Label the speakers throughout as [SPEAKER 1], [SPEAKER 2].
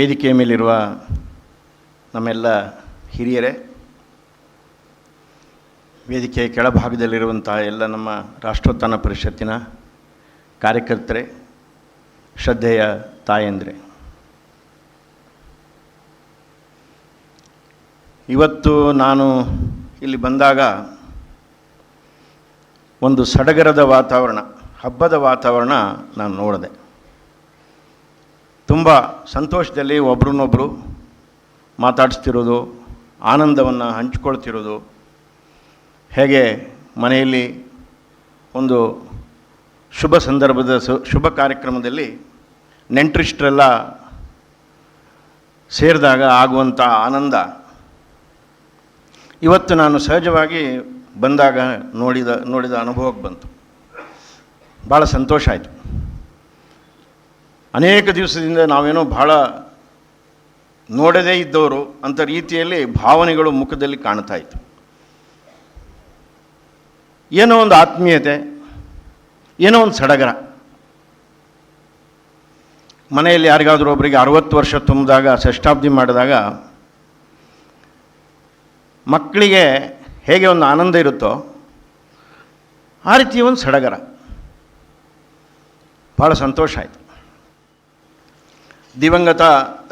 [SPEAKER 1] ವೇದಿಕೆಯ ಮೇಲಿರುವ ನಮ್ಮೆಲ್ಲ ಹಿರಿಯರೇ, ವೇದಿಕೆಯ ಕೆಳಭಾಗದಲ್ಲಿರುವಂತಹ ಎಲ್ಲ ನಮ್ಮ ರಾಷ್ಟ್ರೋತ್ಥಾನ ಪರಿಷತ್ತಿನ ಕಾರ್ಯಕರ್ತರೆ, ಶ್ರದ್ಧೆಯ ತಾಯಂದ್ರೆ. ಇವತ್ತು ನಾನು ಇಲ್ಲಿ ಬಂದಾಗ ಒಂದು ಸಡಗರದ ವಾತಾವರಣ, ಹಬ್ಬದ ವಾತಾವರಣ ನಾನು ನೋಡಿದೆ. ತುಂಬ ಸಂತೋಷದಲ್ಲಿ ಒಬ್ರನ್ನೊಬ್ಬರು ಮಾತಾಡಿಸ್ತಿರೋದು, ಆನಂದವನ್ನು ಹಂಚ್ಕೊಳ್ತಿರೋದು. ಹೇಗೆ ಮನೆಯಲ್ಲಿ ಒಂದು ಶುಭ ಸಂದರ್ಭದ ಶುಭ ಕಾರ್ಯಕ್ರಮದಲ್ಲಿ ನೆಂಟ್ರಿಷ್ಟರೆಲ್ಲ ಸೇರಿದಾಗ ಆಗುವಂಥ ಆನಂದ. ಇವತ್ತು ನಾನು ಸಹಜವಾಗಿ ಬಂದಾಗ ನೋಡಿದ ನೋಡಿದ ಅನುಭವಕ್ಕೆ ಬಂತು. ಭಾಳ ಸಂತೋಷ ಆಯಿತು. ಅನೇಕ ದಿವಸದಿಂದ ನಾವೇನೋ ಭಾಳ ನೋಡದೇ ಇದ್ದವರು ಅಂತ ರೀತಿಯಲ್ಲಿ ಭಾವನೆಗಳು ಮುಖದಲ್ಲಿ ಕಾಣ್ತಾ ಇತ್ತು. ಏನೋ ಒಂದು ಆತ್ಮೀಯತೆ, ಏನೋ ಒಂದು ಸಡಗರ. ಮನೆಯಲ್ಲಿ ಯಾರಿಗಾದರೂ ಒಬ್ಬರಿಗೆ ಅರವತ್ತು ವರ್ಷ ತುಂಬಿದಾಗ ಷಷ್ಠಾಬ್ದಿ ಮಾಡಿದಾಗ ಮಕ್ಕಳಿಗೆ ಹೇಗೆ ಒಂದು ಆನಂದ ಇರುತ್ತೋ ಆ ರೀತಿಯ ಒಂದು ಸಡಗರ. ಭಾಳ ಸಂತೋಷ ಆಯಿತು. ದಿವಂಗತ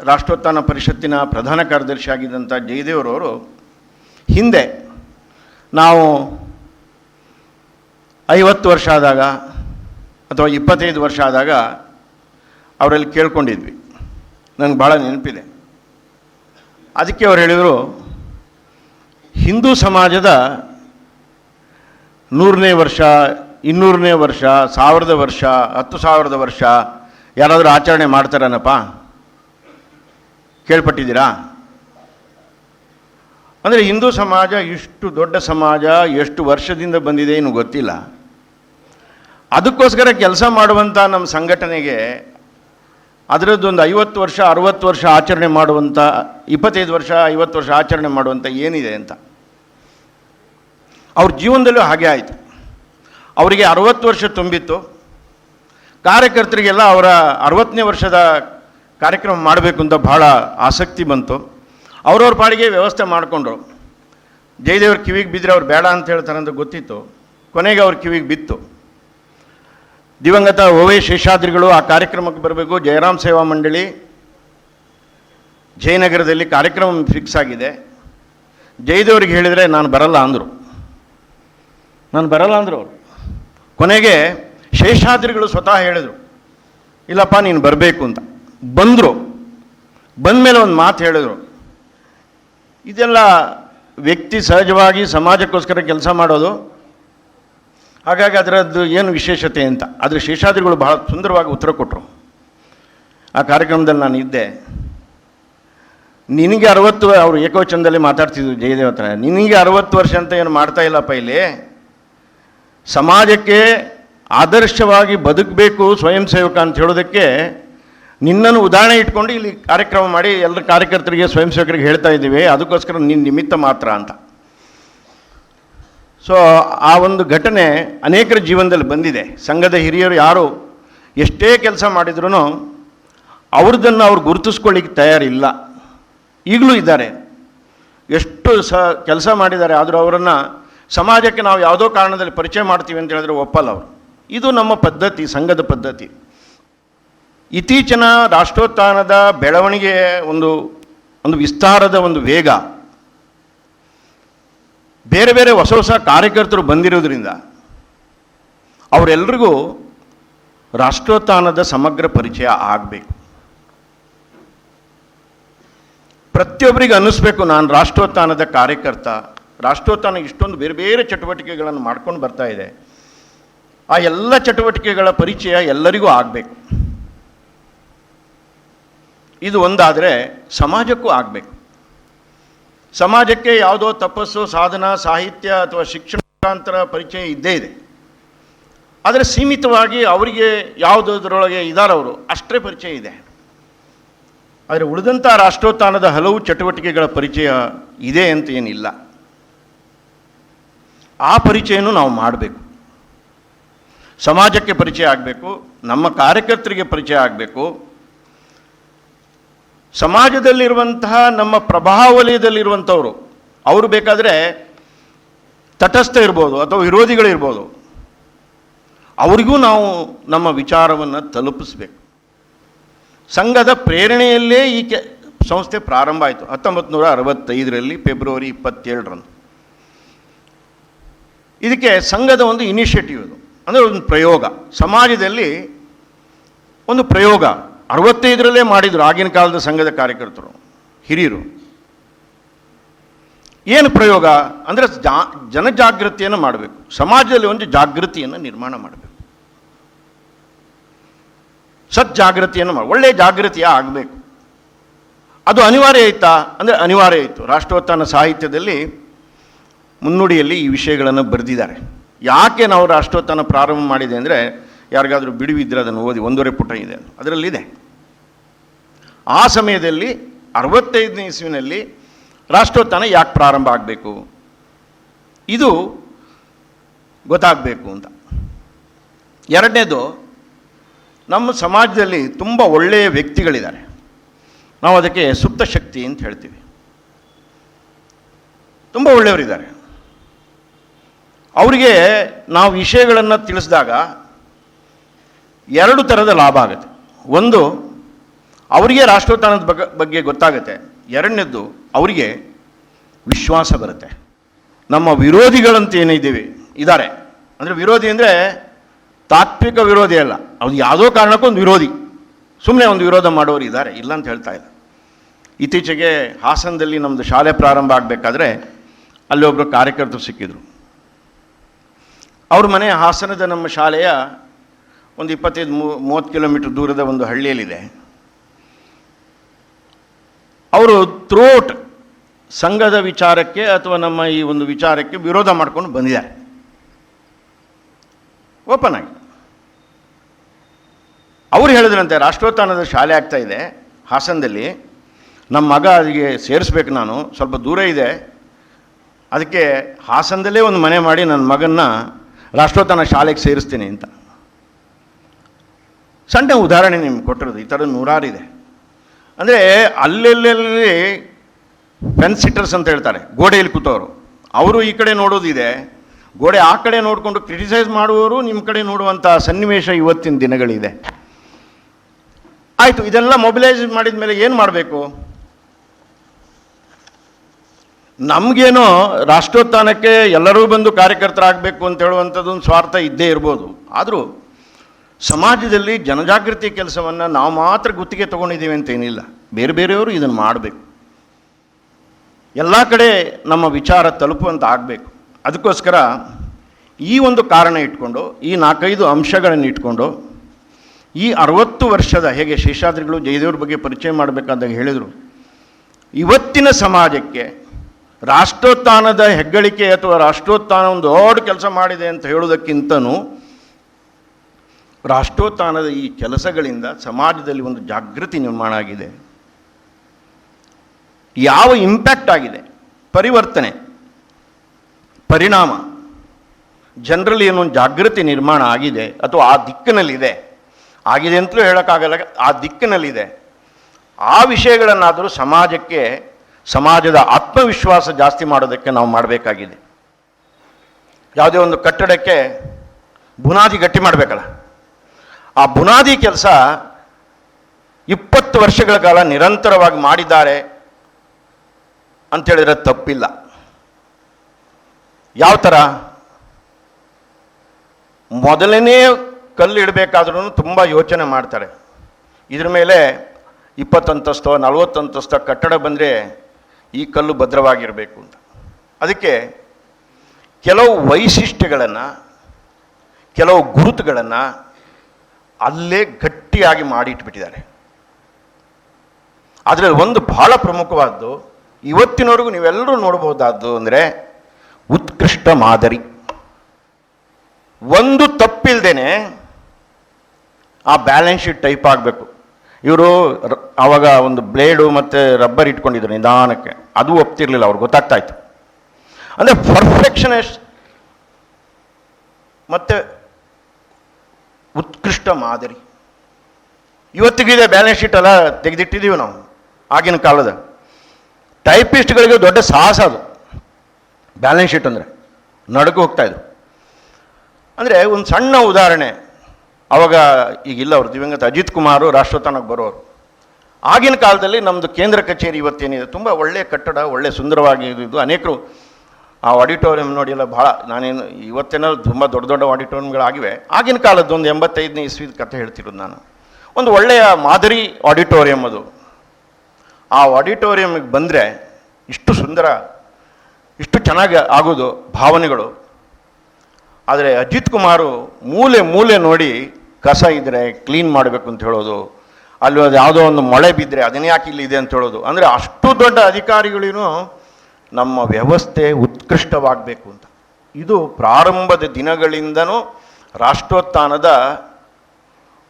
[SPEAKER 1] ರಾಷ್ಟ್ರೋತ್ಥಾನ ಪರಿಷತ್ತಿನ ಪ್ರಧಾನ ಕಾರ್ಯದರ್ಶಿಯಾಗಿದ್ದಂಥ ಜಯದೇವರವರು ಹಿಂದೆ ನಾವು ಐವತ್ತು ವರ್ಷ ಆದಾಗ ಅಥವಾ ಇಪ್ಪತ್ತೈದು ವರ್ಷ ಆದಾಗ ಅವರಲ್ಲಿ ಕೇಳ್ಕೊಂಡಿದ್ವಿ. ನನಗೆ ಭಾಳ ನೆನಪಿದೆ. ಅದಕ್ಕೆ ಅವ್ರು ಹೇಳಿದರು, ಹಿಂದೂ ಸಮಾಜದ ನೂರನೇ ವರ್ಷ, ಇನ್ನೂರನೇ ವರ್ಷ, ಸಾವಿರದ ವರ್ಷ, ಹತ್ತು ಸಾವಿರದ ವರ್ಷ ಯಾರಾದರೂ ಆಚರಣೆ ಮಾಡ್ತಾರನಪ್ಪ? ಕೇಳ್ಪಟ್ಟಿದ್ದೀರಾ? ಅಂದರೆ ಹಿಂದೂ ಸಮಾಜ ಇಷ್ಟು ದೊಡ್ಡ ಸಮಾಜ ಎಷ್ಟು ವರ್ಷದಿಂದ ಬಂದಿದೆ ಏನು ಗೊತ್ತಿಲ್ಲ. ಅದಕ್ಕೋಸ್ಕರ ಕೆಲಸ ಮಾಡುವಂಥ ನಮ್ಮ ಸಂಘಟನೆಗೆ ಅದರದ್ದೊಂದು ಐವತ್ತು ವರ್ಷ, ಅರುವತ್ತು ವರ್ಷ ಆಚರಣೆ ಮಾಡುವಂಥ ಇಪ್ಪತ್ತೈದು ವರ್ಷ, ಐವತ್ತು ವರ್ಷ ಆಚರಣೆ ಮಾಡುವಂಥ ಏನಿದೆ ಅಂತ. ಅವ್ರ ಜೀವನದಲ್ಲೂ ಹಾಗೆ ಆಯಿತು. ಅವರಿಗೆ ಅರವತ್ತು ವರ್ಷ ತುಂಬಿತ್ತು. ಕಾರ್ಯಕರ್ತರಿಗೆಲ್ಲ ಅವರ ಅರವತ್ತನೇ ವರ್ಷದ ಕಾರ್ಯಕ್ರಮ ಮಾಡಬೇಕು ಅಂತ ಭಾಳ ಆಸಕ್ತಿ ಬಂತು. ಅವ್ರವ್ರ ಪಾಡಿಗೆ ವ್ಯವಸ್ಥೆ ಮಾಡಿಕೊಂಡ್ರು. ಜಯದೇವ್ರ ಕಿವಿಗೆ ಬಿದ್ದರೆ ಅವ್ರು ಬೇಡ ಅಂತ ಹೇಳ್ತಾರೆ ಅಂತ ಗೊತ್ತಿತ್ತು. ಕೊನೆಗೆ ಅವ್ರ ಕಿವಿಗೆ ಬಿತ್ತು. ದಿವಂಗತ ಓವೆ ಶೇಷಾದ್ರಿಗಳು ಆ ಕಾರ್ಯಕ್ರಮಕ್ಕೆ ಬರಬೇಕು. ಜಯರಾಮ್ ಸೇವಾ ಮಂಡಳಿ ಜಯನಗರದಲ್ಲಿ ಕಾರ್ಯಕ್ರಮ ಫಿಕ್ಸ್ ಆಗಿದೆ. ಜಯದೇವ್ರಿಗೆ ಹೇಳಿದರೆ ನಾನು ಬರಲ್ಲ ಅಂದರು. ನಾನು ಬರಲ್ಲ ಅಂದರು ಅವರು. ಕೊನೆಗೆ ಶೇಷಾದ್ರಿಗಳು ಸ್ವತಃ ಹೇಳಿದರು, ಇಲ್ಲಪ್ಪ ನೀನು ಬರಬೇಕು ಅಂತ. ಬಂದರು. ಬಂದಮೇಲೆ ಒಂದು ಮಾತು ಹೇಳಿದರು. ಇದೆಲ್ಲ ವ್ಯಕ್ತಿ ಸಹಜವಾಗಿ ಸಮಾಜಕ್ಕೋಸ್ಕರ ಕೆಲಸ ಮಾಡೋದು. ಹಾಗಾಗಿ ಅದರದ್ದು ಏನು ವಿಶೇಷತೆ ಅಂತ. ಅದರ ಶೇಷಾದ್ರಿಗಳು ಬಹಳ ಸುಂದರವಾಗಿ ಉತ್ತರ ಕೊಟ್ಟರು ಆ ಕಾರ್ಯಕ್ರಮದಲ್ಲಿ ನಾನು ಇದ್ದೆ. ನಿನಗೆ ಅರವತ್ತು ಅವರು ಏಕವಚನದಲ್ಲಿ ಮಾತಾಡ್ತಿದ್ರು ಜಯದೇವ ಹತ್ರ. ನಿನಗೆ ಅರವತ್ತು ವರ್ಷ ಅಂತ ಏನು ಮಾಡ್ತಾ ಇಲ್ಲಪ್ಪ ಇಲ್ಲಿ? ಸಮಾಜಕ್ಕೆ ಆದರ್ಶವಾಗಿ ಬದುಕಬೇಕು ಸ್ವಯಂ ಸೇವಕ ಅಂತ ಹೇಳೋದಕ್ಕೆ ನಿನ್ನನ್ನು ಉದಾಹರಣೆ ಇಟ್ಕೊಂಡು ಇಲ್ಲಿ ಕಾರ್ಯಕ್ರಮ ಮಾಡಿ ಎಲ್ಲರ ಕಾರ್ಯಕರ್ತರಿಗೆ ಸ್ವಯಂ ಸೇವಕರಿಗೆ ಹೇಳ್ತಾ ಇದ್ದೀವಿ. ಅದಕ್ಕೋಸ್ಕರ ನಿನ್ನ ನಿಮಿತ್ತ ಮಾತ್ರ ಅಂತ. ಸೊ ಆ ಒಂದು ಘಟನೆ ಅನೇಕರ ಜೀವನದಲ್ಲಿ ಬಂದಿದೆ. ಸಂಘದ ಹಿರಿಯರು ಯಾರು ಎಷ್ಟೇ ಕೆಲಸ ಮಾಡಿದ್ರೂ ಅವ್ರದ್ದನ್ನು ಅವ್ರು ಗುರುತಿಸ್ಕೊಳ್ಳಿಕ್ಕೆ ತಯಾರಿಲ್ಲ. ಈಗಲೂ ಇದ್ದಾರೆ. ಎಷ್ಟು ಸ ಕೆಲಸ ಮಾಡಿದ್ದಾರೆ, ಆದರೂ ಅವರನ್ನು ಸಮಾಜಕ್ಕೆ ನಾವು ಯಾವುದೋ ಕಾರಣದಲ್ಲಿ ಪರಿಚಯ ಮಾಡ್ತೀವಿ ಅಂತ ಹೇಳಿದ್ರೆ ಒಪ್ಪಲ್ಲ ಅವರು. ಇದು ನಮ್ಮ ಪದ್ಧತಿ, ಸಂಘದ ಪದ್ಧತಿ. ಇತ್ತೀಚಿನ ರಾಷ್ಟ್ರೋತ್ಥಾನದ ಬೆಳವಣಿಗೆಯ ಒಂದು ಒಂದು ವಿಸ್ತಾರದ ಒಂದು ವೇಗ. ಬೇರೆ ಬೇರೆ ಹೊಸ ಹೊಸ ಕಾರ್ಯಕರ್ತರು ಬಂದಿರೋದ್ರಿಂದ ಅವರೆಲ್ಲರಿಗೂ ರಾಷ್ಟ್ರೋತ್ಥಾನದ ಸಮಗ್ರ ಪರಿಚಯ ಆಗಬೇಕು. ಪ್ರತಿಯೊಬ್ಬರಿಗೆ ಅನ್ನಿಸ್ಬೇಕು ನಾನು ರಾಷ್ಟ್ರೋತ್ಥಾನದ ಕಾರ್ಯಕರ್ತ, ರಾಷ್ಟ್ರೋತ್ಥಾನ ಇಷ್ಟೊಂದು ಬೇರೆ ಬೇರೆ ಚಟುವಟಿಕೆಗಳನ್ನು ಮಾಡ್ಕೊಂಡು ಬರ್ತಾ ಇದೆ. ಆ ಎಲ್ಲ ಚಟುವಟಿಕೆಗಳ ಪರಿಚಯ ಎಲ್ಲರಿಗೂ ಆಗಬೇಕು. ಇದು ಒಂದಾದರೆ ಸಮಾಜಕ್ಕೂ ಆಗಬೇಕು. ಸಮಾಜಕ್ಕೆ ಯಾವುದೋ ತಪಸ್ಸು, ಸಾಧನ, ಸಾಹಿತ್ಯ ಅಥವಾ ಶಿಕ್ಷಣ ಮುಖಾಂತರ ಪರಿಚಯ ಇದ್ದೇ ಇದೆ. ಆದರೆ ಸೀಮಿತವಾಗಿ ಅವರಿಗೆ ಯಾವುದರೊಳಗೆ ಇದ್ದಾರವರು ಅಷ್ಟೇ ಪರಿಚಯ ಇದೆ. ಆದರೆ ಉಳಿದಂಥ ರಾಷ್ಟ್ರೋತ್ಥಾನದ ಹಲವು ಚಟುವಟಿಕೆಗಳ ಪರಿಚಯ ಇದೆ ಅಂತ ಏನಿಲ್ಲ. ಆ ಪರಿಚಯನೂ ನಾವು ಮಾಡಬೇಕು. ಸಮಾಜಕ್ಕೆ ಪರಿಚಯ ಆಗಬೇಕು, ನಮ್ಮ ಕಾರ್ಯಕರ್ತರಿಗೆ ಪರಿಚಯ ಆಗಬೇಕು ಸಮಾಜದಲ್ಲಿರುವಂತಹ ನಮ್ಮ ಪ್ರಭಾವ ವಲಯದಲ್ಲಿರುವಂಥವ್ರು, ಅವರು ಬೇಕಾದರೆ ತಟಸ್ಥ ಇರ್ಬೋದು ಅಥವಾ ವಿರೋಧಿಗಳಿರ್ಬೋದು. ಅವರಿಗೂ ನಾವು ನಮ್ಮ ವಿಚಾರವನ್ನು ತಲುಪಿಸ್ಬೇಕು. ಸಂಘದ ಪ್ರೇರಣೆಯಲ್ಲೇ ಈ ಕೆ ಸಂಸ್ಥೆ ಪ್ರಾರಂಭ ಆಯಿತು ಹತ್ತೊಂಬತ್ತು ನೂರ ಅರವತ್ತೈದರಲ್ಲಿ ಫೆಬ್ರವರಿ ಇಪ್ಪತ್ತೇಳರಂದು. ಇದಕ್ಕೆ ಸಂಘದ ಒಂದು ಇನಿಷಿಯೇಟಿವ್ ಇದು. ಅಂದರೆ ಒಂದು ಪ್ರಯೋಗ. ಸಮಾಜದಲ್ಲಿ ಒಂದು ಪ್ರಯೋಗ. ಅರವತ್ತೈದರಲ್ಲೇ ಮಾಡಿದರು ಆಗಿನ ಕಾಲದ ಸಂಘದ ಕಾರ್ಯಕರ್ತರು, ಹಿರಿಯರು. ಏನು ಪ್ರಯೋಗ? ಅಂದರೆ ಜಾ, ಜನಜಾಗೃತಿಯನ್ನು ಮಾಡಬೇಕು. ಸಮಾಜದಲ್ಲಿ ಒಂದು ಜಾಗೃತಿಯನ್ನು ನಿರ್ಮಾಣ ಮಾಡಬೇಕು. ಸಜ್ಜಾಗೃತಿಯನ್ನು ಮಾಡಿ ಒಳ್ಳೆಯ ಜಾಗೃತಿಯ ಆಗಬೇಕು. ಅದು ಅನಿವಾರ್ಯ ಆಯ್ತಾ? ಅಂದರೆ ಅನಿವಾರ್ಯ ಆಯಿತು. ರಾಷ್ಟ್ರೋತ್ಥಾನ ಸಾಹಿತ್ಯದಲ್ಲಿ ಮುನ್ನುಡಿಯಲ್ಲಿ ಈ ವಿಷಯಗಳನ್ನು ಬರೆದಿದ್ದಾರೆ. ಯಾಕೆ ನಾವು ರಾಷ್ಟ್ರೋತ್ಥಾನ ಪ್ರಾರಂಭ ಮಾಡಿದೆ ಅಂದರೆ ಯಾರಿಗಾದರೂ ಬಿಡುವಿದ್ರೆ ಅದನ್ನು ಓದಿ ಒಂದೂವರೆ ಪುಟ ಇದೆ. ಅದು. ಅದರಲ್ಲಿದೆ. ಆ ಸಮಯದಲ್ಲಿ ಅರವತ್ತೈದನೇ ಇಸ್ವಿನಲ್ಲಿ ರಾಷ್ಟ್ರೋತ್ಥಾನ ಯಾಕೆ ಪ್ರಾರಂಭ ಆಗಬೇಕು? ಇದು ಗೊತ್ತಾಗಬೇಕು ಅಂತ. ಎರಡನೇದು, ನಮ್ಮ ಸಮಾಜದಲ್ಲಿ ತುಂಬ ಒಳ್ಳೆಯ ವ್ಯಕ್ತಿಗಳಿದ್ದಾರೆ. ನಾವು ಅದಕ್ಕೆ ಸುಪ್ತ ಶಕ್ತಿ ಅಂತ ಹೇಳ್ತೀವಿ. ತುಂಬ ಒಳ್ಳೆಯವರಿದ್ದಾರೆ. ಅವರಿಗೆ ನಾವು ವಿಷಯಗಳನ್ನು ತಿಳಿಸಿದಾಗ ಎರಡು ಥರದ ಲಾಭ ಆಗುತ್ತೆ. ಒಂದು, ಅವರಿಗೆ ರಾಷ್ಟ್ರೋತ್ಥಾನದ ಬಗ್ಗೆ ಬಗ್ಗೆ ಗೊತ್ತಾಗುತ್ತೆ. ಎರಡನೇದ್ದು, ಅವರಿಗೆ ವಿಶ್ವಾಸ ಬರುತ್ತೆ. ನಮ್ಮ ವಿರೋಧಿಗಳಂತ ಏನಿದ್ದೀವಿ ಇದ್ದಾರೆ ಅಂದರೆ ವಿರೋಧಿ ಅಂದರೆ ತಾತ್ವಿಕ ವಿರೋಧಿ ಅಲ್ಲ. ಅದು ಯಾವುದೋ ಕಾರಣಕ್ಕೂ ಒಂದು ವಿರೋಧಿ. ಸುಮ್ಮನೆ ಒಂದು ವಿರೋಧ ಮಾಡೋರು ಇದ್ದಾರೆ ಇಲ್ಲ ಅಂತ ಹೇಳ್ತಾ ಇಲ್ಲ. ಇತ್ತೀಚೆಗೆ ಹಾಸನದಲ್ಲಿ ನಮ್ಮದು ಶಾಲೆ ಪ್ರಾರಂಭ ಆಗಬೇಕಾದ್ರೆ ಅಲ್ಲಿ ಒಬ್ಬರು ಕಾರ್ಯಕರ್ತರು ಸಿಕ್ಕಿದ್ರು. ಅವ್ರ ಮನೆ ಹಾಸನದ ನಮ್ಮ ಶಾಲೆಯ ಒಂದು ಇಪ್ಪತ್ತೈದು ಮೂವತ್ತು ಕಿಲೋಮೀಟರ್ ದೂರದ ಒಂದು ಹಳ್ಳಿಯಲ್ಲಿದೆ. ಅವರು ಥ್ರೋಟ್ ಸಂಘದ ವಿಚಾರಕ್ಕೆ ಅಥವಾ ನಮ್ಮ ಈ ಒಂದು ವಿಚಾರಕ್ಕೆ ವಿರೋಧ ಮಾಡ್ಕೊಂಡು ಬಂದಿದ್ದಾರೆ. ಓಪನ್ ಆಗಿ. ಅವ್ರು ಹೇಳಿದ್ರಂತೆ, ರಾಷ್ಟ್ರೋತ್ಥಾನದ ಶಾಲೆ ಆಗ್ತಾ ಇದೆ, ಹಾಸನದಲ್ಲಿ. ನಮ್ಮ ಮಗ ಅದಕ್ಕೆ ಸೇರಿಸ್ಬೇಕು ನಾನು, ಸ್ವಲ್ಪ ದೂರ ಇದೆ. ಅದಕ್ಕೆ ಹಾಸನದಲ್ಲೇ ಒಂದು ಮನೆ ಮಾಡಿ ನನ್ನ ಮಗನ್ನ ರಾಷ್ಟ್ರೋತ್ಥಾನ ಶಾಲೆಗೆ ಸೇರಿಸ್ತೀನಿ ಅಂತ. ಸಣ್ಣ ಉದಾಹರಣೆ ನಿಮ್ಗೆ ಕೊಟ್ಟಿರೋದು, ಈ ಥರ ನೂರಾರಿದೆ. ಅಂದರೆ ಅಲ್ಲೆಲ್ಲೆಲ್ಲಿ ಫೆನ್ಸ್ ಸಿಟ್ಟರ್ಸ್ ಅಂತ ಹೇಳ್ತಾರೆ, ಗೋಡೆಯಲ್ಲಿ ಕೂತವರು. ಅವರು ಈ ಕಡೆ ನೋಡೋದಿದೆ. ಗೋಡೆ ಆ ಕಡೆ ನೋಡಿಕೊಂಡು ಕ್ರಿಟಿಸೈಸ್ ಮಾಡುವವರು ನಿಮ್ಮ ಕಡೆ ನೋಡುವಂಥ ಸನ್ನಿವೇಶ ಇವತ್ತಿನ ದಿನಗಳಿದೆ. ಆಯಿತು, ಇದೆಲ್ಲ ಮೊಬಿಲೈಸ್ ಮಾಡಿದ ಮೇಲೆ ಏನು ಮಾಡಬೇಕು? ನಮಗೇನೋ ರಾಷ್ಟ್ರೋತ್ಥಾನಕ್ಕೆ ಎಲ್ಲರೂ ಬಂದು ಕಾರ್ಯಕರ್ತರಾಗಬೇಕು ಅಂತ ಹೇಳುವಂಥದ್ದು ಒಂದು ಸ್ವಾರ್ಥ ಇದ್ದೇ ಇರ್ಬೋದು. ಆದರೂ ಸಮಾಜದಲ್ಲಿ ಜನಜಾಗೃತಿ ಕೆಲಸವನ್ನು ನಾವು ಮಾತ್ರ ಗುತ್ತಿಗೆ ತೊಗೊಂಡಿದ್ದೀವಿ ಅಂತೇನಿಲ್ಲ ಬೇರೆ ಬೇರೆಯವರು ಇದನ್ನು ಮಾಡಬೇಕು. ಎಲ್ಲ ಕಡೆ ನಮ್ಮ ವಿಚಾರ ತಲುಪುವಂತ ಆಗಬೇಕು. ಅದಕ್ಕೋಸ್ಕರ ಈ ಒಂದು ಕಾರಣ ಇಟ್ಕೊಂಡು, ಈ ನಾಲ್ಕೈದು ಅಂಶಗಳನ್ನು ಇಟ್ಕೊಂಡು, ಈ ಅರವತ್ತು ವರ್ಷದ ಹೇಗೆ ಶೇಷಾದ್ರಿಗಳು ಜಯದೇವ್ರ ಬಗ್ಗೆ ಪರಿಚಯ ಮಾಡಬೇಕಾದಾಗ ಹೇಳಿದರು. ಇವತ್ತಿನ ಸಮಾಜಕ್ಕೆ ರಾಷ್ಟ್ರೋತ್ಥಾನದ ಹೆಗ್ಗಳಿಕೆ ಅಥವಾ ರಾಷ್ಟ್ರೋತ್ಥಾನ ಒಂದು ದೊಡ್ಡ ಕೆಲಸ ಮಾಡಿದೆ ಅಂತ ಹೇಳೋದಕ್ಕಿಂತನೂ ರಾಷ್ಟ್ರೋತ್ಥಾನದ ಈ ಕೆಲಸಗಳಿಂದ ಸಮಾಜದಲ್ಲಿ ಒಂದು ಜಾಗೃತಿ ನಿರ್ಮಾಣ ಆಗಿದೆ. ಯಾವ ಇಂಪ್ಯಾಕ್ಟ್ ಆಗಿದೆ? ಪರಿವರ್ತನೆ, ಪರಿಣಾಮ ಜನರಲ್ಲಿ ಏನೊಂದು ಜಾಗೃತಿ ನಿರ್ಮಾಣ ಆಗಿದೆ ಅಥವಾ ಆ ದಿಕ್ಕಿನಲ್ಲಿದೆ. ಆಗಿದೆ ಅಂತಲೂ ಹೇಳೋಕ್ಕಾಗಲ್ಲ, ಆ ದಿಕ್ಕಿನಲ್ಲಿದೆ. ಆ ವಿಷಯಗಳನ್ನಾದರೂ ಸಮಾಜಕ್ಕೆ, ಸಮಾಜದ ಆತ್ಮವಿಶ್ವಾಸ ಜಾಸ್ತಿ ಮಾಡೋದಕ್ಕೆ ನಾವು ಮಾಡಬೇಕಾಗಿದೆ. ಯಾವುದೇ ಒಂದು ಕಟ್ಟಡಕ್ಕೆ ಬುನಾದಿ ಗಟ್ಟಿ ಮಾಡಬೇಕಲ್ಲ. ಆ ಬುನಾದಿ ಕೆಲಸ ಇಪ್ಪತ್ತು ವರ್ಷಗಳ ಕಾಲ ನಿರಂತರವಾಗಿ ಮಾಡಿದ್ದಾರೆ ಅಂತೇಳಿದ್ರೆ ತಪ್ಪಿಲ್ಲ. ಯಾವ ಥರ ಮೊದಲನೇ ಕಲ್ಲು ಇಡಬೇಕಾದ್ರೂ ತುಂಬ ಯೋಚನೆ ಮಾಡ್ತಾರೆ. ಇದ್ರ ಮೇಲೆ ಇಪ್ಪತ್ತಂತಸ್ತೋ ನಲವತ್ತಂತಸ್ತೋ ಕಟ್ಟಡ ಬಂದರೆ ಈ ಕಲ್ಲು ಭದ್ರವಾಗಿರಬೇಕು ಅಂತ. ಅದಕ್ಕೆ ಕೆಲವು ವೈಶಿಷ್ಟ್ಯಗಳನ್ನು, ಕೆಲವು ಗುರುತುಗಳನ್ನು ಅಲ್ಲೇ ಗಟ್ಟಿಯಾಗಿ ಮಾಡಿಟ್ಬಿಟ್ಟಿದ್ದಾರೆ. ಅದರಲ್ಲಿ ಒಂದು ಬಹಳ ಪ್ರಮುಖವಾದ್ದು, ಇವತ್ತಿನವರೆಗೂ ನೀವೆಲ್ಲರೂ ನೋಡಬಹುದಾದ್ದು ಅಂದರೆ ಉತ್ಕೃಷ್ಟ ಮಾದರಿ. ಒಂದು ತಪ್ಪಿಲ್ದೇನೆ ಆ ಬ್ಯಾಲೆನ್ಸ್ ಶೀಟ್ ಟೈಪ್ ಆಗಬೇಕು. ಇವರು ಆವಾಗ ಒಂದು ಬ್ಲೇಡು ಮತ್ತು ರಬ್ಬರ್ ಇಟ್ಕೊಂಡಿದ್ರು ನಿಧಾನಕ್ಕೆ. ಅದು ಒಪ್ತಿರ್ಲಿಲ್ಲ ಅವ್ರಿಗೆ ಗೊತ್ತಾಗ್ತಾಯಿತ್ತು ಅಂದರೆ ಪರ್ಫೆಕ್ಷನೆಸ್ಟ್ ಮತ್ತು ಉತ್ಕೃಷ್ಟ ಮಾದರಿ. ಇವತ್ತಿಗಿದೆ ಬ್ಯಾಲೆನ್ಸ್ ಶೀಟ್ ಎಲ್ಲ ತೆಗೆದಿಟ್ಟಿದ್ದೀವಿ ನಾವು, ಆಗಿನ ಕಾಲದ. ಟೈಪಿಸ್ಟ್ಗಳಿಗೆ ದೊಡ್ಡ ಸಾಹಸ ಅದು. ಬ್ಯಾಲೆನ್ಸ್ ಶೀಟ್ ಅಂದರೆ ಹೋಗ್ತಾ ಹೋಗ್ತಾಯಿದ್ರು ಅಂದರೆ ಒಂದು ಸಣ್ಣ ಉದಾಹರಣೆ, ಅವಾಗ ಈಗಿಲ್ಲ ಅವರು, ದಿವಂಗತ ಅಜಿತ್ ಕುಮಾರು ರಾಷ್ಟ್ರೋತ್ಥಾನಕ್ಕೆ ಬರೋರು ಆಗಿನ ಕಾಲದಲ್ಲಿ ನಮ್ಮದು ಕೇಂದ್ರ ಕಚೇರಿ ಇವತ್ತೇನಿದೆ, ತುಂಬ ಒಳ್ಳೆಯ ಕಟ್ಟಡ ಒಳ್ಳೆಯ ಸುಂದರವಾಗಿ ಇದು ಅನೇಕರು ಆ ಆಡಿಟೋರಿಯಂ ನೋಡಿಲ್ಲ ಭಾಳ ನಾನೇನು ಇವತ್ತೇನೋ ತುಂಬ ದೊಡ್ಡ ದೊಡ್ಡ ಆಡಿಟೋರಿಯಂಗಳಾಗಿವೆ ಆಗಿನ ಕಾಲದ್ದು ಒಂದು ಎಂಬತ್ತೈದನೇ ಇಸ್ವಿದ ಕಥೆ ಹೇಳ್ತಿರೋದು ನಾನು. ಒಂದು ಒಳ್ಳೆಯ ಮಾದರಿ ಆಡಿಟೋರಿಯಂ ಅದು. ಆ ಆಡಿಟೋರಿಯಂಗೆ ಬಂದರೆ ಇಷ್ಟು ಸುಂದರ, ಇಷ್ಟು ಚೆನ್ನಾಗಿ ಆಗೋದು ಭಾವನೆಗಳು. ಆದರೆ ಅಜಿತ್ ಕುಮಾರು ಮೂಲೆ ಮೂಲೆ ನೋಡಿ ಕಸ ಇದ್ದರೆ ಕ್ಲೀನ್ ಮಾಡಬೇಕು ಅಂತ ಹೇಳೋದು, ಅಲ್ಲಿ ಅದು ಯಾವುದೋ ಒಂದು ಮಳೆ ಬಿದ್ದರೆ ಅದನ್ನೇ ಯಾಕೆ ಇಲ್ಲಿ ಇದೆ ಅಂತ ಹೇಳೋದು. ಅಂದರೆ ಅಷ್ಟು ದೊಡ್ಡ ಅಧಿಕಾರಿಗಳಿಗೂ ನಮ್ಮ ವ್ಯವಸ್ಥೆ ಉತ್ಕೃಷ್ಟವಾಗಬೇಕು ಅಂತ. ಇದು ಪ್ರಾರಂಭದ ದಿನಗಳಿಂದನೂ ರಾಷ್ಟ್ರೋತ್ಥಾನದ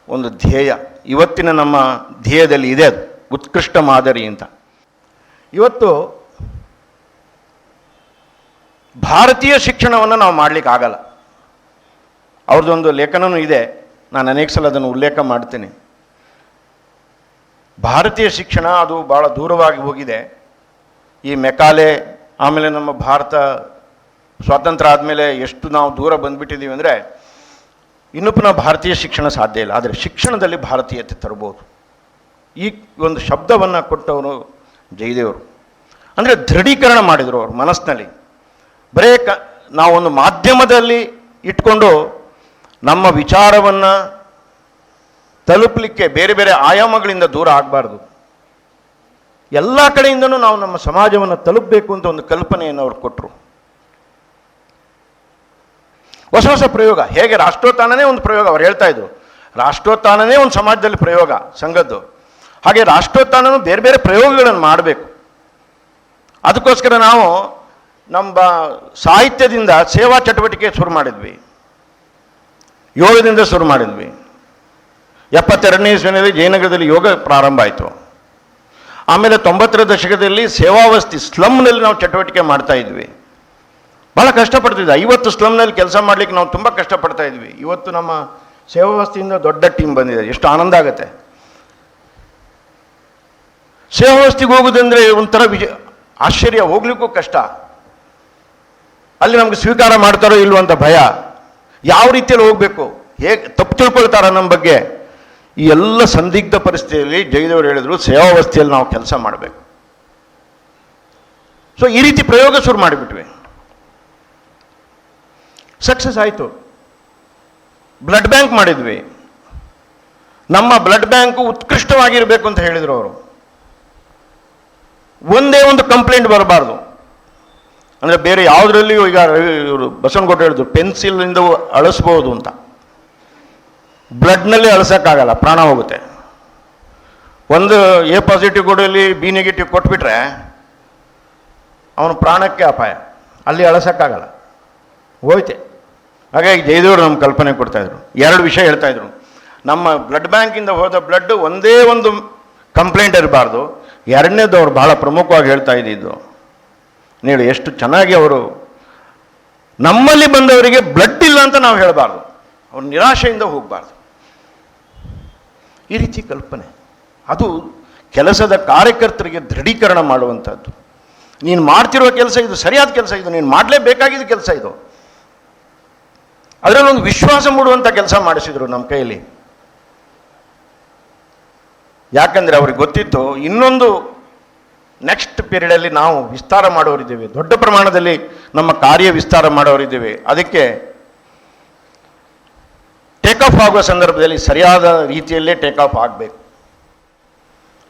[SPEAKER 1] ಒಂದು ಧ್ಯೇಯ. ಇವತ್ತಿನ ನಮ್ಮ ಧ್ಯೇಯದಲ್ಲಿ ಇದೆ ಅದು, ಉತ್ಕೃಷ್ಟ ಮಾದರಿ ಅಂತ. ಇವತ್ತು ಭಾರತೀಯ ಶಿಕ್ಷಣವನ್ನು ನಾವು ಮಾಡಲಿಕ್ಕೆ ಆಗಲ್ಲ. ಅವ್ರದ್ದೊಂದು ಲೇಖನನೂ ಇದೆ, ನಾನು ಅನೇಕ ಸಲ ಅದನ್ನು ಉಲ್ಲೇಖ ಮಾಡ್ತೇನೆ. ಭಾರತೀಯ ಶಿಕ್ಷಣ ಅದು ಭಾಳ ದೂರವಾಗಿ ಹೋಗಿದೆ. ಈ ಮೆಕಾಲೆ, ಆಮೇಲೆ ನಮ್ಮ ಭಾರತ ಸ್ವಾತಂತ್ರ್ಯ ಆದಮೇಲೆ ಎಷ್ಟು ನಾವು ದೂರ ಬಂದುಬಿಟ್ಟಿದ್ದೀವಿ ಅಂದರೆ ಇನ್ನೂ ಪುನಃ ಭಾರತೀಯ ಶಿಕ್ಷಣ ಸಾಧ್ಯ ಇಲ್ಲ. ಆದರೆ ಶಿಕ್ಷಣದಲ್ಲಿ ಭಾರತೀಯತೆ ತರ್ಬೋದು. ಈ ಒಂದು ಶಬ್ದವನ್ನು ಕೊಟ್ಟವರು ಜಯದೇವರು. ಅಂದರೆ ದೃಢೀಕರಣ ಮಾಡಿದರು ಅವರು ಮನಸ್ಸಿನಲ್ಲಿ. ಬರೇ ಕ ನಾವೊಂದು ಮಾಧ್ಯಮದಲ್ಲಿ ಇಟ್ಕೊಂಡು ನಮ್ಮ ವಿಚಾರವನ್ನು ತಲುಪಲಿಕ್ಕೆ ಬೇರೆ ಬೇರೆ ಆಯಾಮಗಳಿಂದ ದೂರ ಆಗಬಾರ್ದು. ಎಲ್ಲ ಕಡೆಯಿಂದನೂ ನಾವು ನಮ್ಮ ಸಮಾಜವನ್ನು ತಲುಪಬೇಕು ಅಂತ ಒಂದು ಕಲ್ಪನೆಯನ್ನು ಅವ್ರು ಕೊಟ್ಟರು ಹೊಸ ಹೊಸ ಪ್ರಯೋಗ. ಹೇಗೆ? ರಾಷ್ಟ್ರೋತ್ಥಾನನೇ ಒಂದು ಪ್ರಯೋಗ ಅವ್ರು ಹೇಳ್ತಾ ಇದ್ರು. ರಾಷ್ಟ್ರೋತ್ಥಾನನೇ ಒಂದು ಸಮಾಜದಲ್ಲಿ ಪ್ರಯೋಗ, ಸಂಘದ್ದು. ಹಾಗೆ ರಾಷ್ಟ್ರೋತ್ಥಾನನೂ ಬೇರೆ ಬೇರೆ ಪ್ರಯೋಗಗಳನ್ನು ಮಾಡಬೇಕು. ಅದಕ್ಕೋಸ್ಕರ ನಾವು ನಮ್ಮ ಸಾಹಿತ್ಯದಿಂದ ಸೇವಾ ಚಟುವಟಿಕೆ ಶುರು ಮಾಡಿದ್ವಿ. ಯೋಗದಿಂದ ಶುರು ಮಾಡಿದ್ವಿ. ಎಪ್ಪತ್ತೆರಡನೇ ಇಸ್ವಿನಲ್ಲಿ ಜಯನಗರದಲ್ಲಿ ಯೋಗ ಪ್ರಾರಂಭ ಆಯಿತು. ಆಮೇಲೆ ತೊಂಬತ್ತರ ದಶಕದಲ್ಲಿ ಸೇವಾವಸ್ತಿ ಸ್ಲಮ್ನಲ್ಲಿ ನಾವು ಚಟುವಟಿಕೆ ಮಾಡ್ತಾ ಇದ್ವಿ. ಭಾಳ ಕಷ್ಟಪಡ್ತಿದ್ವಿ ಐವತ್ತು ಸ್ಲಮ್ನಲ್ಲಿ ಕೆಲಸ ಮಾಡ್ಲಿಕ್ಕೆ ನಾವು ತುಂಬ ಕಷ್ಟಪಡ್ತಾ ಇದ್ವಿ. ಇವತ್ತು ನಮ್ಮ ಸೇವಾವಸ್ತಿಯಿಂದ ದೊಡ್ಡ ಟೀಮ್ ಬಂದಿದೆ. ಎಷ್ಟು ಆನಂದ ಆಗುತ್ತೆ. ಸೇವಾವಸ್ತಿಗೆ ಹೋಗೋದಂದ್ರೆ ಒಂಥರ ವಿಜ, ಆಶ್ಚರ್ಯ. ಹೋಗ್ಲಿಕ್ಕೂ ಕಷ್ಟ. ಅಲ್ಲಿ ನಮ್ಗೆ ಸ್ವೀಕಾರ ಮಾಡ್ತಾರೋ ಇಲ್ವೋ ಅಂತ ಭಯ. ಯಾವ ರೀತಿಯಲ್ಲಿ ಹೋಗಬೇಕು? ಹೇಗೆ ತಪ್ಪು ತಿಳ್ಕೊಳ್ತಾರ ನಮ್ಮ ಬಗ್ಗೆ? ಈ ಎಲ್ಲ ಸಂದಿಗ್ಧ ಪರಿಸ್ಥಿತಿಯಲ್ಲಿ ಜಯದೇವರು ಹೇಳಿದ್ರು, ಸೇವಾವಸ್ಥೆಯಲ್ಲಿ ನಾವು ಕೆಲಸ ಮಾಡಬೇಕು. ಸೊ ಈ ರೀತಿ ಪ್ರಯೋಗ ಶುರು ಮಾಡಿಬಿಟ್ವಿ. ಸಕ್ಸಸ್ ಆಯಿತು. ಬ್ಲಡ್ ಬ್ಯಾಂಕ್ ಮಾಡಿದ್ವಿ. ನಮ್ಮ ಬ್ಲಡ್ ಬ್ಯಾಂಕು ಉತ್ಕೃಷ್ಟವಾಗಿರಬೇಕು ಅಂತ ಹೇಳಿದರು ಅವರು. ಒಂದೇ ಒಂದು ಕಂಪ್ಲೇಂಟ್ ಬರಬಾರ್ದು. ಅಂದರೆ ಬೇರೆ ಯಾವುದರಲ್ಲಿಯೂ ಈಗ ಇವರು ಬಸವನಗೌಡ ಹೇಳಿದ್ರು ಪೆನ್ಸಿಲಿಂದ ಅಳಿಸ್ಬೋದು ಅಂತ. ಬ್ಲಡ್ನಲ್ಲಿ ಅಳಸೋಕ್ಕಾಗಲ್ಲ, ಪ್ರಾಣ ಹೋಗುತ್ತೆ. ಒಂದು ಎ ಪಾಸಿಟಿವ್ ಕೊಡಲಿ ಬಿ ನೆಗೆಟಿವ್ ಕೊಟ್ಬಿಟ್ರೆ ಅವನು ಪ್ರಾಣಕ್ಕೆ ಅಪಾಯ. ಅಲ್ಲಿ ಅಳಸೋಕ್ಕಾಗಲ್ಲ. ಹೋಯ್ತೆ. ಹಾಗಾಗಿ ಜಯದೇವರು ನಮ್ಮ ಕಲ್ಪನೆ ಕೊಡ್ತಾಯಿದ್ರು ಎರಡು ವಿಷಯ ಹೇಳ್ತಾಯಿದ್ರು ನಮ್ಮ ಬ್ಲಡ್ ಬ್ಯಾಂಕಿಂದ ಹೋದ ಬ್ಲಡ್ ಒಂದೇ ಒಂದು ಕಂಪ್ಲೇಂಟ್ ಇರಬಾರ್ದು. ಎರಡನೇದು ಅವ್ರು ಭಾಳ ಪ್ರಮುಖವಾಗಿ ಹೇಳ್ತಾ ಇದ್ದಿದ್ದು. ನೀಡು ಎಷ್ಟು ಚೆನ್ನಾಗಿ ಅವರು ನಮ್ಮಲ್ಲಿ ಬಂದವರಿಗೆ ಬ್ಲಡ್ ಇಲ್ಲ ಅಂತ ನಾವು ಹೇಳಬಾರ್ದು. ಅವ್ರು ನಿರಾಶೆಯಿಂದ ಹೋಗಬಾರ್ದು. ಈ ರೀತಿ ಕಲ್ಪನೆ. ಅದು ಕೆಲಸದ ಕಾರ್ಯಕರ್ತರಿಗೆ ದೃಢೀಕರಣ ಮಾಡುವಂಥದ್ದು. ನೀನು ಮಾಡ್ತಿರೋ ಕೆಲಸ ಇದು, ಸರಿಯಾದ ಕೆಲಸ ಇದು, ನೀನು ಮಾಡಲೇಬೇಕಾಗಿದ್ದ ಕೆಲಸ ಇದು. ಅದರಲ್ಲೊಂದು ವಿಶ್ವಾಸ ಮೂಡುವಂಥ ಕೆಲಸ ಮಾಡಿಸಿದ್ರು ನಮ್ಮ ಕೈಯಲ್ಲಿ. ಯಾಕಂದರೆ ಅವ್ರಿಗೆ ಗೊತ್ತಿತ್ತು, ಇನ್ನೊಂದು ನೆಕ್ಸ್ಟ್ ಪೀರಿಯಡಲ್ಲಿ ನಾವು ವಿಸ್ತಾರ ಮಾಡೋರಿದ್ದೇವೆ. ದೊಡ್ಡ ಪ್ರಮಾಣದಲ್ಲಿ ನಮ್ಮ ಕಾರ್ಯ ವಿಸ್ತಾರ ಮಾಡೋರಿದ್ದೇವೆ. ಅದಕ್ಕೆ ಆಫ್ ಆಗುವ ಸಂದರ್ಭದಲ್ಲಿ ಸರಿಯಾದ ರೀತಿಯಲ್ಲೇ ಟೇಕ್ ಆಫ್ ಆಗಬೇಕು.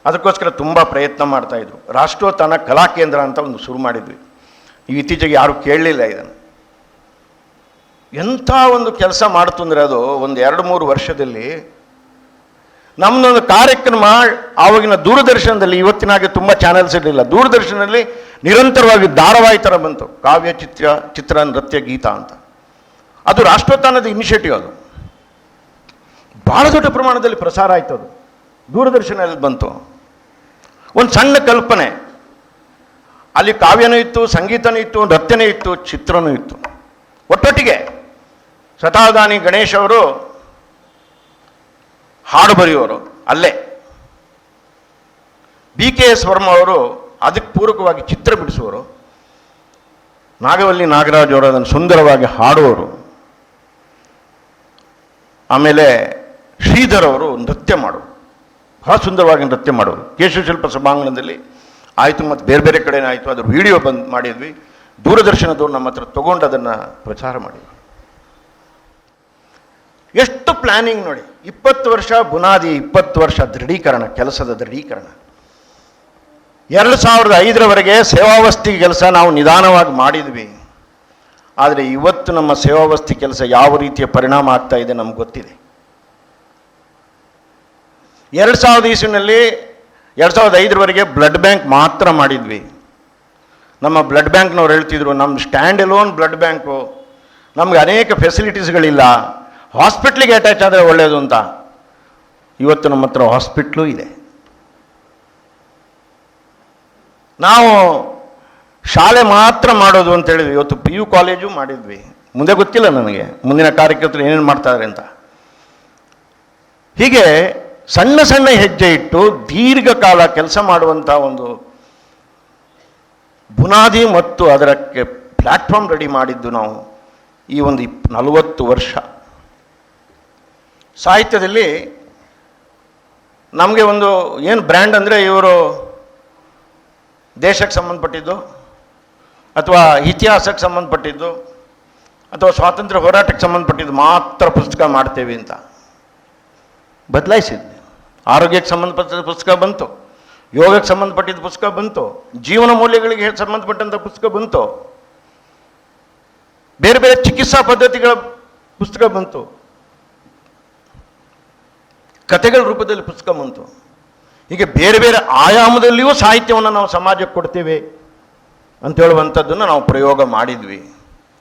[SPEAKER 1] ಅದಕ್ಕೋಸ್ಕರ ತುಂಬ ಪ್ರಯತ್ನ ಮಾಡ್ತಾಯಿದ್ರು ರಾಷ್ಟ್ರೋತ್ಥಾನ ಕಲಾ ಕೇಂದ್ರ ಅಂತ ಒಂದು ಶುರು ಮಾಡಿದ್ವಿ. ಇತ್ತೀಚೆಗೆ ಯಾರು ಕೇಳಲಿಲ್ಲ ಇದನ್ನು. ಎಂಥ ಒಂದು ಕೆಲಸ ಮಾಡ್ತು ಅಂದರೆ ಅದು ಒಂದು ಎರಡು ಮೂರು ವರ್ಷದಲ್ಲಿ ನಮ್ಮದೊಂದು ಕಾರ್ಯಕ್ರಮ ಆವಾಗಿನ ದೂರದರ್ಶನದಲ್ಲಿ ಇವತ್ತಿನ ಹಾಗೆ ತುಂಬ ಚಾನೆಲ್ಸ್ ಇರಲಿಲ್ಲ. ದೂರದರ್ಶನದಲ್ಲಿ ನಿರಂತರವಾಗಿ ಧಾರಾವಾಹಿ ಥರ ಬಂತು. ಕಾವ್ಯ ಚಿತ್ರ ಚಿತ್ರ, ನೃತ್ಯ, ಗೀತ ಅಂತ. ಅದು ರಾಷ್ಟ್ರೋತ್ಥಾನದ ಇನಿಷಿಯೇಟಿವ್ ಅದು. ಭಾಳ ದೊಡ್ಡ ಪ್ರಮಾಣದಲ್ಲಿ ಪ್ರಸಾರ ಆಯ್ತು ಅದು. ದೂರದರ್ಶನ ಎಲ್ಲಿ ಬಂತು. ಒಂದು ಸಣ್ಣ ಕಲ್ಪನೆ. ಅಲ್ಲಿ ಕಾವ್ಯನೂ ಇತ್ತು, ಸಂಗೀತನೂ ಇತ್ತು, ನೃತ್ಯನೂ ಇತ್ತು, ಚಿತ್ರನೂ ಇತ್ತು. ಒಟ್ಟೊಟ್ಟಿಗೆ ಸತಾದಾನಿ ಗಣೇಶ್ ಅವರು ಹಾಡು ಬರೆಯುವರು ಅಲ್ಲೇ. ಬಿ ಕೆ ಎಸ್ ವರ್ಮ ಅವರು ಅದಕ್ಕೆ ಪೂರಕವಾಗಿ ಚಿತ್ರ ಬಿಡಿಸುವರು. ನಾಗವಲ್ಲಿ ನಾಗರಾಜ್ ಅವರು ಅದನ್ನು ಸುಂದರವಾಗಿ ಹಾಡುವರು. ಆಮೇಲೆ ಶ್ರೀಧರ್ ಅವರು ನೃತ್ಯ ಮಾಡು ಬಹಳ ಸುಂದರವಾಗಿ ನೃತ್ಯ ಮಾಡೋರು. ಕೇಶವಶಿಲ್ಪ ಸಭಾಂಗಣದಲ್ಲಿ ಆಯಿತು ಮತ್ತು ಬೇರೆ ಬೇರೆ ಕಡೆ ಆಯಿತು. ಅದ್ರ ವಿಡಿಯೋ ಬಂದು ಮಾಡಿದ್ವಿ. ದೂರದರ್ಶನದವ್ರು ನಮ್ಮ ಹತ್ರ ತೊಗೊಂಡು ಅದನ್ನು ಪ್ರಚಾರ ಮಾಡಿದ್ವಿ ಎಷ್ಟು ಪ್ಲಾನಿಂಗ್ ನೋಡಿ. ಇಪ್ಪತ್ತು ವರ್ಷ ಬುನಾದಿ, ಇಪ್ಪತ್ತು ವರ್ಷ ದೃಢೀಕರಣ, ಕೆಲಸದ ದೃಢೀಕರಣ. ಎರಡು ಸಾವಿರದ ಐದರವರೆಗೆ ಸೇವಾವಸ್ತಿ ಕೆಲಸ ನಾವು ನಿಧಾನವಾಗಿ ಮಾಡಿದ್ವಿ. ಆದರೆ ಇವತ್ತು ನಮ್ಮ ಸೇವಾವಸ್ತಿ ಕೆಲಸ ಯಾವ ರೀತಿಯ ಪರಿಣಾಮ ಆಗ್ತಾ ಇದೆ ನಮ್ಗೆ ಗೊತ್ತಿದೆ. ಎರಡು ಸಾವಿರದ ಇಸ್ವಿನಲ್ಲಿ ಎರಡು ಸಾವಿರದ ಐದರವರೆಗೆ ಬ್ಲಡ್ ಬ್ಯಾಂಕ್ ಮಾತ್ರ ಮಾಡಿದ್ವಿ. ನಮ್ಮ ಬ್ಲಡ್ ಬ್ಯಾಂಕ್ನವ್ರು ಹೇಳ್ತಿದ್ರು ನಮ್ಮ ಸ್ಟ್ಯಾಂಡ್ ಎಲೋನ್ ಬ್ಲಡ್ ಬ್ಯಾಂಕು, ನಮಗೆ ಅನೇಕ ಫೆಸಿಲಿಟೀಸ್ಗಳಿಲ್ಲ, ಹಾಸ್ಪಿಟ್ಲಿಗೆ ಅಟ್ಯಾಚ್ ಆದರೆ ಒಳ್ಳೆಯದು ಅಂತ. ಇವತ್ತು ನಮ್ಮ ಹತ್ರ ಹಾಸ್ಪಿಟ್ಲು ಇದೆ. ನಾವು ಶಾಲೆ ಮಾತ್ರ ಮಾಡೋದು ಅಂತ ಹೇಳಿದ್ವಿ. ಇವತ್ತು ಪಿ ಯು ಕಾಲೇಜು ಮಾಡಿದ್ವಿ. ಮುಂದೆ ಗೊತ್ತಿಲ್ಲ ನನಗೆ. ಮುಂದಿನ ಕಾರ್ಯಕರ್ತರು ಏನೇನು ಮಾಡ್ತಾರೆ ಅಂತ. ಹೀಗೆ ಸಣ್ಣ ಸಣ್ಣ ಹೆಜ್ಜೆ ಇಟ್ಟು ದೀರ್ಘಕಾಲ ಕೆಲಸ ಮಾಡುವಂಥ ಒಂದು ಬುನಾದಿ ಮತ್ತು ಅದರಕ್ಕೆ ಪ್ಲ್ಯಾಟ್ಫಾರ್ಮ್ ರೆಡಿ ಮಾಡಿದ್ದು ನಾವು ಈ ಒಂದು ಇಪ್ ನಲವತ್ತು ವರ್ಷ. ಸಾಹಿತ್ಯದಲ್ಲಿ ನಮಗೆ ಒಂದು ಏನು ಬ್ರ್ಯಾಂಡ್ ಅಂದರೆ ಇವರು ದೇಶಕ್ಕೆ ಸಂಬಂಧಪಟ್ಟಿದ್ದು ಅಥವಾ ಇತಿಹಾಸಕ್ಕೆ ಸಂಬಂಧಪಟ್ಟಿದ್ದು ಅಥವಾ ಸ್ವಾತಂತ್ರ್ಯ ಹೋರಾಟಕ್ಕೆ ಸಂಬಂಧಪಟ್ಟಿದ್ದು ಮಾತ್ರ ಪುಸ್ತಕ ಮಾಡ್ತೇವೆ ಅಂತ. ಬದಲಾಯಿಸಿದ್ವಿ ಆರೋಗ್ಯಕ್ಕೆ ಸಂಬಂಧಪಟ್ಟ ಪುಸ್ತಕ ಬಂತು, ಯೋಗಕ್ಕೆ ಸಂಬಂಧಪಟ್ಟಿದ್ದ ಪುಸ್ತಕ ಬಂತು, ಜೀವನ ಮೌಲ್ಯಗಳಿಗೆ ಸಂಬಂಧಪಟ್ಟಂಥ ಪುಸ್ತಕ ಬಂತು. ಬೇರೆ ಬೇರೆ ಚಿಕಿತ್ಸಾ ಪದ್ಧತಿಗಳ ಪುಸ್ತಕ ಬಂತು. ಕಥೆಗಳ ರೂಪದಲ್ಲಿ ಪುಸ್ತಕ ಬಂತು. ಹೀಗೆ ಬೇರೆ ಬೇರೆ ಆಯಾಮದಲ್ಲಿಯೂ ಸಾಹಿತ್ಯವನ್ನು ನಾವು ಸಮಾಜಕ್ಕೆ ಕೊಡ್ತೇವೆ ಅಂತ ಹೇಳುವಂಥದ್ದನ್ನು ನಾವು ಪ್ರಯೋಗ ಮಾಡಿದ್ವಿ.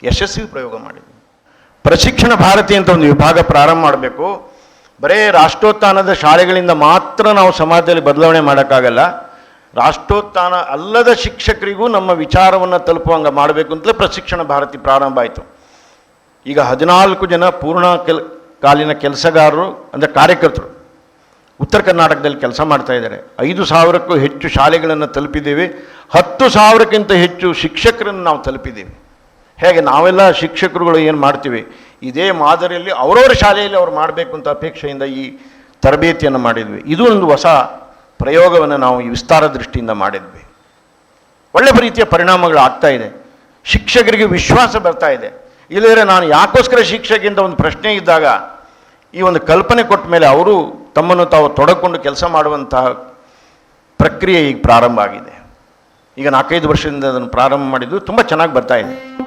[SPEAKER 1] ಯಶಸ್ವಿ ಪ್ರಯೋಗ ಮಾಡಿದ್ವಿ. ಪ್ರಶಿಕ್ಷಣ ಭಾರತಿ ಅಂತ ಒಂದು ವಿಭಾಗ ಪ್ರಾರಂಭ ಮಾಡಬೇಕು. ಬರೇ ರಾಷ್ಟ್ರೋತ್ಥಾನದ ಶಾಲೆಗಳಿಂದ ಮಾತ್ರ ನಾವು ಸಮಾಜದಲ್ಲಿ ಬದಲಾವಣೆ ಮಾಡೋಕ್ಕಾಗಲ್ಲ. ರಾಷ್ಟ್ರೋತ್ಥಾನ ಅಲ್ಲದ ಶಿಕ್ಷಕರಿಗೂ ನಮ್ಮ ವಿಚಾರವನ್ನು ತಲುಪುವಂಗೆ ಮಾಡಬೇಕು ಅಂತಲೇ ಪ್ರಶಿಕ್ಷಣ ಭಾರತಿ ಪ್ರಾರಂಭ ಆಯಿತು. ಈಗ ಹದಿನಾಲ್ಕು ಜನ ಪೂರ್ಣ ಕೆಲ್, ಕಾಲಿನ ಕೆಲಸಗಾರರು, ಅಂದರೆ ಕಾರ್ಯಕರ್ತರು ಉತ್ತರ ಕರ್ನಾಟಕದಲ್ಲಿ ಕೆಲಸ ಮಾಡ್ತಾ ಇದ್ದಾರೆ. ಐದು ಸಾವಿರಕ್ಕೂ ಹೆಚ್ಚು ಶಾಲೆಗಳನ್ನು ತಲುಪಿದ್ದೇವೆ. ಹತ್ತು ಸಾವಿರಕ್ಕಿಂತ ಹೆಚ್ಚು ಶಿಕ್ಷಕರನ್ನು ನಾವು ತಲುಪಿದ್ದೇವೆ. ಹೇಗೆ? ನಾವೆಲ್ಲ ಶಿಕ್ಷಕರುಗಳು ಏನು ಮಾಡ್ತೀವಿ? ಇದೇ ಮಾದರಿಯಲ್ಲಿ ಅವರವರ ಶಾಲೆಯಲ್ಲಿ ಅವ್ರು ಮಾಡಬೇಕು ಅಂತ ಅಪೇಕ್ಷೆಯಿಂದ ಈ ತರಬೇತಿಯನ್ನು ಮಾಡಿದ್ವಿ. ಇದು ಒಂದು ಹೊಸ ಪ್ರಯೋಗವನ್ನು ನಾವು ಈ ವಿಸ್ತಾರ ದೃಷ್ಟಿಯಿಂದ ಮಾಡಿದ್ವಿ. ಒಳ್ಳೆ ರೀತಿಯ ಪರಿಣಾಮಗಳು ಆಗ್ತಾ ಇದೆ. ಶಿಕ್ಷಕರಿಗೆ ವಿಶ್ವಾಸ ಬರ್ತಾ ಇದೆ. ಇಲ್ಲದ್ರೆ ನಾನು ಯಾಕೋಸ್ಕರ ಶಿಕ್ಷಕಿಂತ ಒಂದು ಪ್ರಶ್ನೆ ಇದ್ದಾಗ ಈ ಒಂದು ಕಲ್ಪನೆ ಕೊಟ್ಟ ಮೇಲೆ ಅವರು ತಮ್ಮನ್ನು ತಾವು ತೊಡಕೊಂಡು ಕೆಲಸ ಮಾಡುವಂತಹ ಪ್ರಕ್ರಿಯೆ ಈಗ ಪ್ರಾರಂಭ ಆಗಿದೆ. ಈಗ ನಾಲ್ಕೈದು ವರ್ಷದಿಂದ ಅದನ್ನು ಪ್ರಾರಂಭ ಮಾಡಿದ್ದು ತುಂಬ ಚೆನ್ನಾಗಿ ಬರ್ತಾ ಇದೆ.